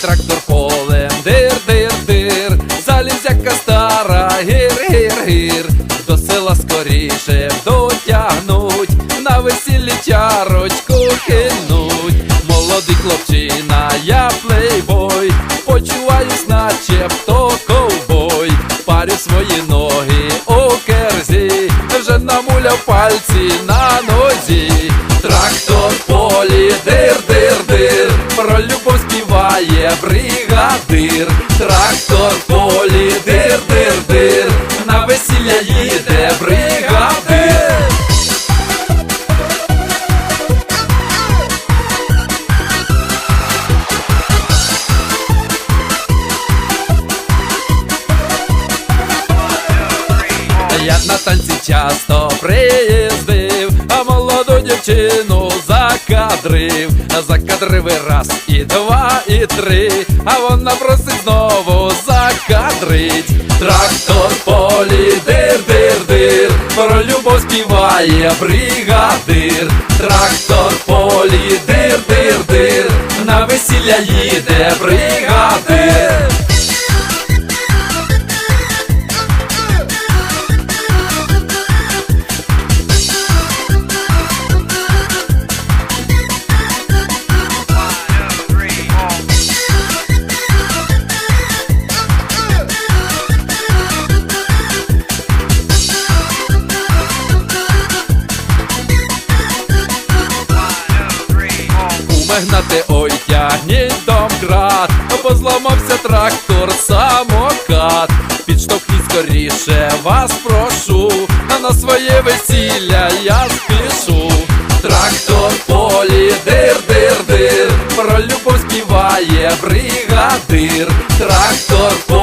трактор полем, дир, дир, дир, залізяка стара, гір, гір, гір, до села скоріше дотягнуть, на весіллі чарочку кинуть. Молодий хлопчина, я плейбой, почуваюсь, начебто ковбой, парю свої ноги у керзі, вже намуляв пальці на нозі, трактор полі, дир, дир, дир, бригадир, трактор полі, дир, дир, дир, на весілля їде бригадир. Я на танці часто приїздив, а молоду дівчину закадрив, закадрив і раз, і два, і три, а вона просить знову закадрить. Трактор полі, дир, дир, дир, про любов співає бригадир. Трактор полі, дир, дир, дир, на весілля їде бригадир. загнати, ой, тягні домкрат, ну, позламався трактор, самокат. Підштовхніть скоріше вас прошу, а на своє весілля я спішу. Трактор полі, дир, дир, дир, про любов співає бригадир, трактор полі.